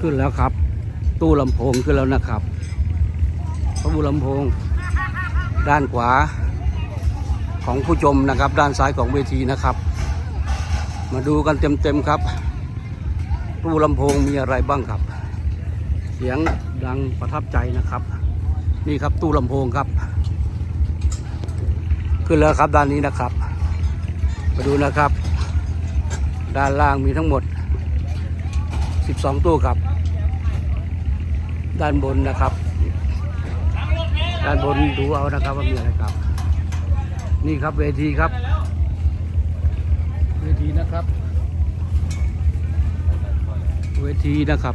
ขึ้นแล้วครับ ตู้ลำโพงขึ้นแล้วนะครับตู้ลำโพง ด้านขวาของผู้ชมนะครับ ด้านซ้ายของเวทีนะครับ มาดูกันเต็มๆครับ ตู้ลำโพงมีอะไรบ้างครับ เสียงดังประทับใจนะครับ นี่ครับตู้ลำโพงครับ ขึ้นแล้วครับด้านนี้นะครับ มาดูนะครับ ด้านล่างมีทั้งหมด 12 ตู้ครับ ด้านบนนะครับ ด้านบนดูเอานะครับว่ามีอะไรครับ นี่ครับเวทีครับ เวทีนะครับ เวทีนะครับ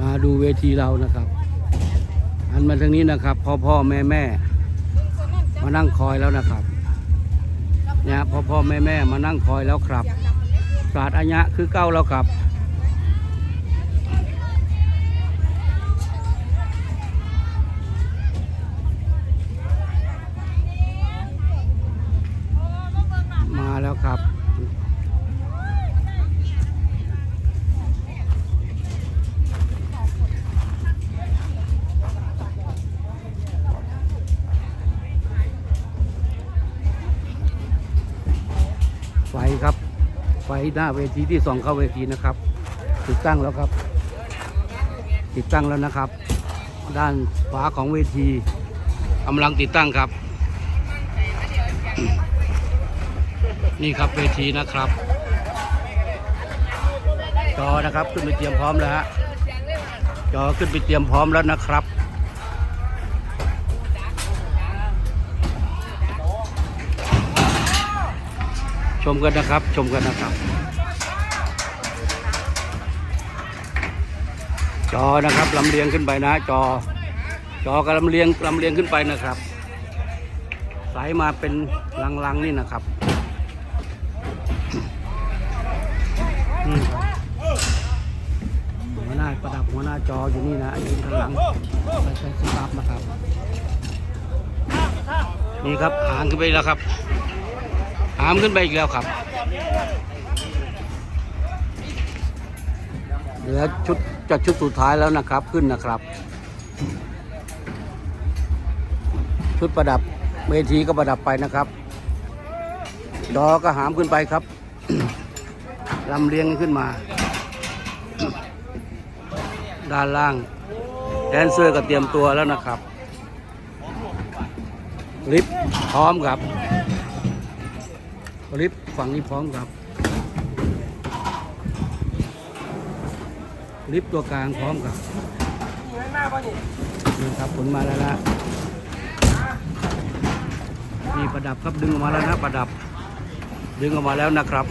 มาดูเวทีเรานะครับหันมาทางนี้นะครับพ่อพ่อแม่แม่มานั่งคอยแล้วนะครับ เนี่ยพ่อพ่อแม่แม่มานั่งคอยแล้วครับศาสตร์อัญญะคือเก้าแล้วครับ ไฟหน้าเวทีที่สองเข้าเวทีนะครับ ติดตั้งแล้วครับ ติดตั้งแล้วนะครับ ด้านขวาของเวทีกำลังติดตั้งครับ นี่ครับเวทีนะครับจอนะครับขึ้นไปเตรียมพร้อมแล้วฮะจอขึ้นไปเตรียมพร้อมแล้วนะครับ มกันนะครับ ชมกันนะครับ จอนะครับลำเลียงขึ้นไปนะ จอ จอกำลำเลียงลำเลียงขึ้นไปนะครับ สายมาเป็นลังๆนี่นะครับนี่ครับหัวหน้าประดับหัวหน้าจออยู่นี่นะยืนข้างหลังใช้สตาฟนะครับ นี่ครับหางขึ้นไปแล้วครับ หามขึ้นไปอีกแล้วครับ เหลือชุดจะชุดสุดท้ายแล้วนะครับขึ้นนะครับ ชุดประดับเวทีก็ประดับไปนะครับ ดอก็หามขึ้นไปครับลำเลียงขึ้นมา ด้านล่างแดนเซอร์ก็เตรียมตัวแล้วนะครับลิฟพร้อมครับ ลิฟต์ฝั่งนี้พร้อมครับ ลิฟต์ตัวกลางพร้อมกับนี่ครับผลมาแล้วนะนี่ประดับครับดึงออกมาแล้วนะประดับ ดึงออกมาแล้วนะครับ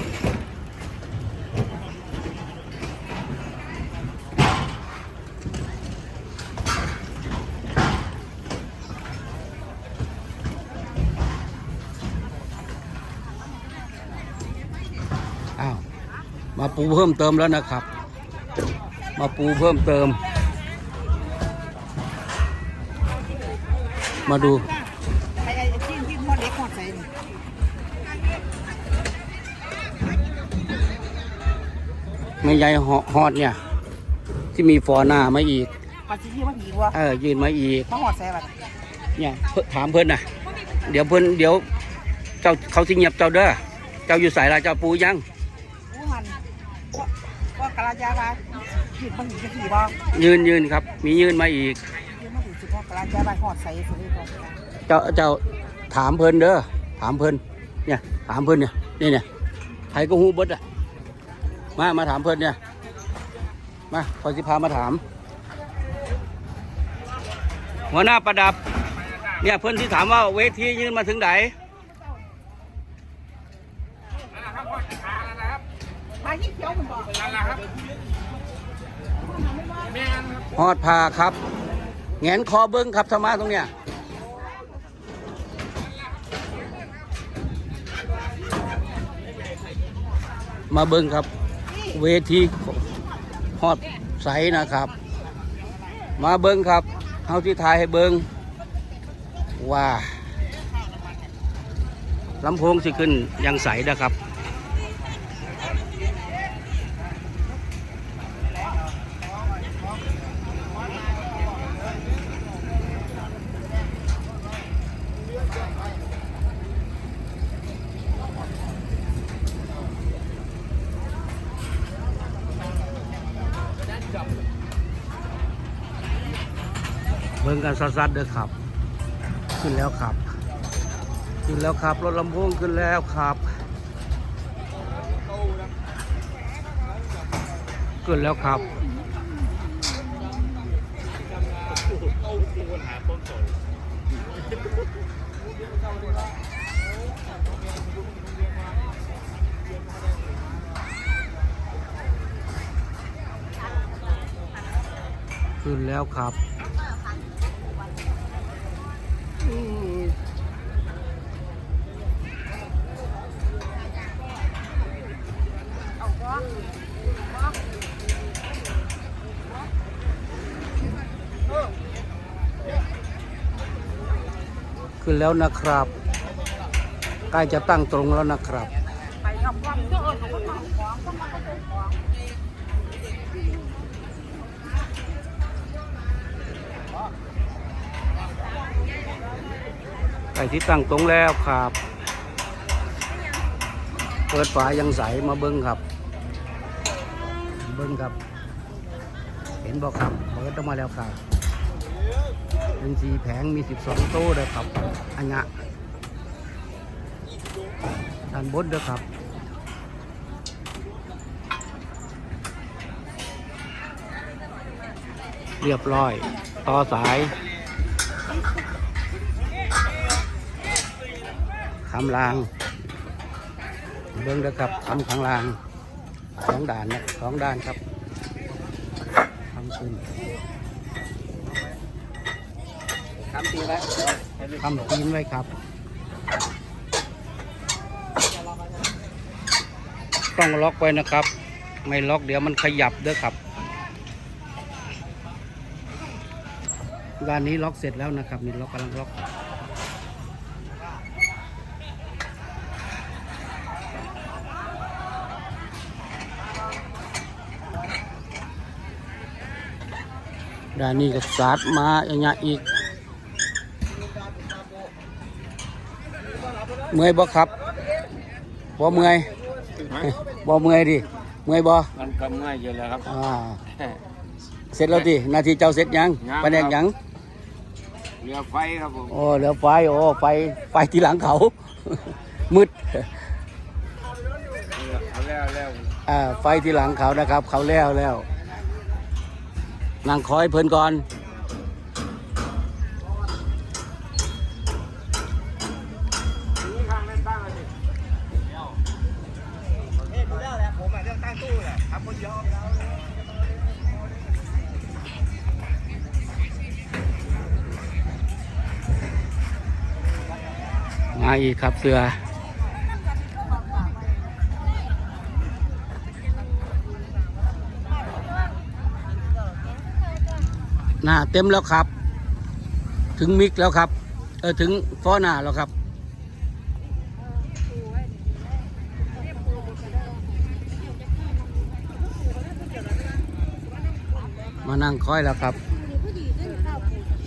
มาปูเพิ่มเติมแล้วนะครับ มาปูเพิ่มเติม มาดูไอ้ไอ้ที่ที่หมดเล็กหมดใส่นี่แม่ใหญ่ฮอฮอดเนี่ย ที่มีฟอหน้ามาอีกปัจจุบันผีวัวเออยืนมาอีกมาหอดใส่บัดเนี่ยเพิ่นถามเพิ่นนะเดี๋ยวเพิ่นเดี๋ยว เจ้าเขาสิเงียบเจ้าเด้อ เจ้าอยู่สายละเจ้าปูยังผู้ หันว่าว่ากะลาจาบาผีบางผีจะผีบ่ยืนยืนครับ มียืนมาอีกยืนมาถึงสิพ่อกะลาจาบาหอดใส่สุดเลยพอเจ้าเจ้าถามเพิ่นเด้อถามเพิ่นเนี่ยถามเพิ่นเนี่ยนี่เนี่ยใครก็ฮู้เบิดอะมามาถามเพิ่นเนี่ยมาขอสิพามาถาม หัวหน้าประดับ เนี่ยเพิ่นที่ถามว่าเวทียืนมาถึงไหน พายิ่เขียวมันบอกฮอดพาครับแงนคอเบิ้งครับธรรมะตรงเนี้ยมาเบิ้งครับ เวทีฮอดใสนะครับ มาเบิ้งครับเฮาที่ถ่ายให้เบิ้งว่าลำโพงสิขึ้นยังใสนะครับ งกันซัดๆเด้อครับ ขึ้นแล้วครับ ขึ้นแล้วครับ รถลำโพงขึ้นแล้วครับ ขึ้นแล้วครับขึ้นแล้วครับ ขึ้นแล้วนะครับ ใกล้จะตั้งตรงแล้วนะครับไปกับความเชื่อของคนมาของคนมาเขาเป็นของใกล้ที่ตั้งตรงแล้วครับ เปิดฝายังใสมาเบิ้งครับ เบิ้งครับ เห็นบอกครับเปิดออกมาแล้วครับ เป็นสีแผงมี 12 โต๊ะเลยครับ อันเนี้ด้านบนเด้อครับเรียบร้อย ต่อสายคำราง เบิ้งเด้อครับทำข้างล่างสองด่านนะสองด้านครับทำขึ้น ทำตีไว้ทำตีไว้ครับ ต้องล็อกไว้นะครับ ไม่ล็อกเดี๋ยวมันขยับเด้อครับด้านนี้ล็อกเสร็จแล้วนะครับนี่ล็อกกำลังล็อกด้านนี้ก็สาดมาอย่างเงี้ยอีก เมื่อยบ่ครับบ่เมื่อยบ่เมื่อยดิเมื่อยบ่มันก็ง่ายอยู่แล้วครับอ่าเสร็จแล้วดินาทีเจ้าเสร็จยังยังไปแดกยังเรือไฟครับผมโอ้เหลือไฟโอ้ไฟไฟที่หลังเขา มืดเรือเอาแล้วแล้วอ่าไฟที่หลังเขานะครับ เขาแล้วแล้วนั่งคอยเพิ่นก่อน มาอีกครับเสือหน้าเต็มแล้วครับ ถึงมิกแล้วครับ เออถึงฟอหน้าแล้วครับ มานั่งคอยแล้วครับ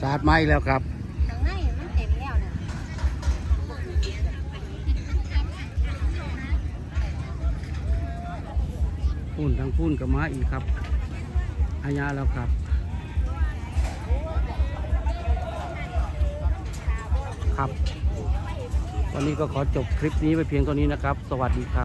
สาดไม้แล้วครับ พุ่นทั้งพุ่นกับม้าอีกครับอาญาแล้วครับ ครับ วันนี้ก็ขอจบคลิปนี้ไปเพียงเท่านี้นะครับ สวัสดีครับ